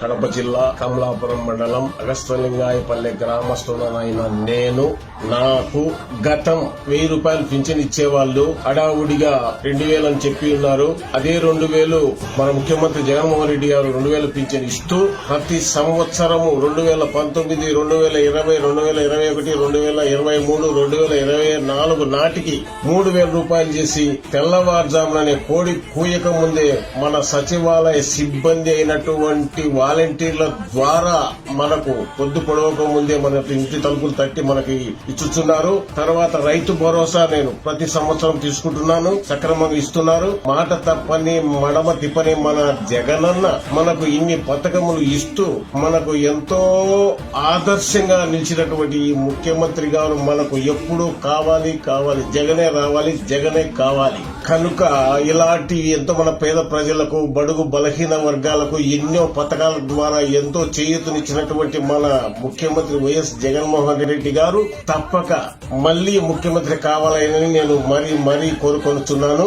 కడప జిల్లా కమలాపురం మండలం అగస్తలింగాయపల్లె గ్రామస్తులనైన నేను నాకు గతం వెయ్యి రూపాయలు పింఛన్ ఇచ్చేవాళ్ళు హడావుడిగా రెండు వేలు అని చెప్పి ఉన్నారు. అదే రెండు వేలు మన ముఖ్యమంత్రి జగన్మోహన్ రెడ్డి గారు రెండు వేల పింఛన్ ఇస్తూ ప్రతి సంవత్సరము రెండు వేల పంతొమ్మిది రెండు వేల ఇరవై రెండు వేల ఇరవై ఒకటి రెండు వేల ఇరవై మూడు రెండు వేల ఇరవై నాలుగు నాటికి మూడు వేల రూపాయలు చేసి తెల్లవారుజాముననే కోడి కూయక ముందే మన సచివాలయ సిబ్బంది అయినటువంటి వాలంటీర్ల ద్వారా మనకు పొద్దు పొడవక ముందే మన ఇంటి తలుపులు తట్టి మనకి ఇచ్చుతున్నారు తర్వాత రైతు భరోసా నేను ప్రతి సంవత్సరం తీసుకుంటున్నాను. సక్రమంగా ఇస్తున్నారు. మాట తప్పని మడమ తిప్పని మన జగనన్న మనకు ఇన్ని పథకములు ఇస్తూ మనకు ఎంతో ఆదర్శంగా నిలిచినటువంటి ఈ ముఖ్యమంత్రి గారు మనకు ఎప్పుడూ కావాలి కావాలి. జగనే రావాలి జగనే కావాలి. కనుక ఇలాంటి ఎంతో మన పేద ప్రజలకు బడుగు బలహీన వర్గాలకు ఎన్నో పథకాల ద్వారా ఎంతో చేయూతనిచ్చినటువంటి మన ముఖ్యమంత్రి వైఎస్ జగన్మోహన్ రెడ్డి గారు తప్పక మళ్ళీ ముఖ్యమంత్రి కావాలని నేను మరీ మరీ కోరుకొనుచున్నాను.